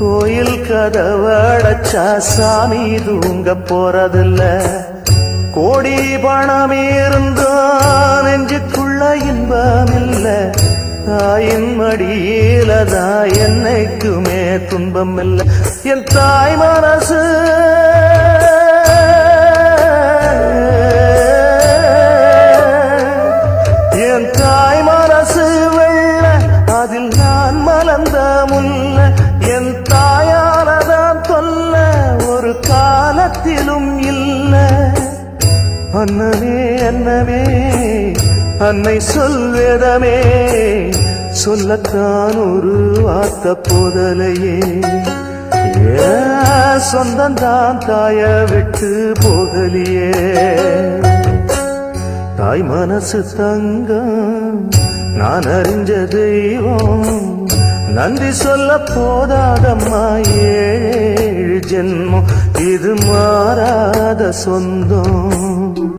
கோயில் கதவடைச்சா சாமி தூங்க போறதில்ல. கோடி பணம் இருந்தா நெஞ்சுக்குள்ள இன்பம் இல்ல தாயின் மடியில தான் என்னைக்குமே துன்பம் இல்லை என் தாய் மனசு. என் தாய் மனசு காலத்திலும் இல்ல. அண்ணனே அண்ணமே அன்னை சொல்வேதமே சொல்லத்தான் ஒரு வார்த்த போதலையே. சொந்தந்தான் தாய விட்டு போகலியே தாய் மனசு தங்கம் நான் அறிஞ்ச தெய்வம். நன்றி சொல்ல போதாதம்மா ஏழு இது மாறாத சொந்தம்.